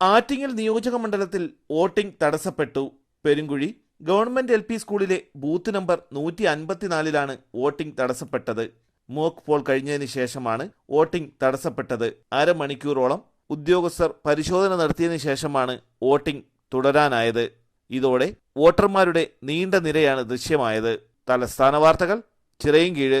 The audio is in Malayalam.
ആറ്റിങ്ങൽ നിയോജക മണ്ഡലത്തിൽ വോട്ടിംഗ് തടസ്സപ്പെട്ടു. പെരുങ്കുഴി ഗവൺമെന്റ് എൽ പി സ്കൂളിലെ ബൂത്ത് നമ്പർ നൂറ്റി അൻപത്തിനാലിലാണ് വോട്ടിംഗ് തടസ്സപ്പെട്ടത്. മോക്ക് പോൾ കഴിഞ്ഞതിന് ശേഷമാണ് വോട്ടിംഗ് തടസ്സപ്പെട്ടത്. അരമണിക്കൂറോളം ഉദ്യോഗസ്ഥർ പരിശോധന നടത്തിയതിനു ശേഷമാണ് വോട്ടിംഗ് തുടരാനായത്. ഇതോടെ വോട്ടർമാരുടെ നീണ്ട നിരയാണ് ദൃശ്യമായത്. തലസ്ഥാന വാർത്തകൾ ചിറയൻകീഴ്.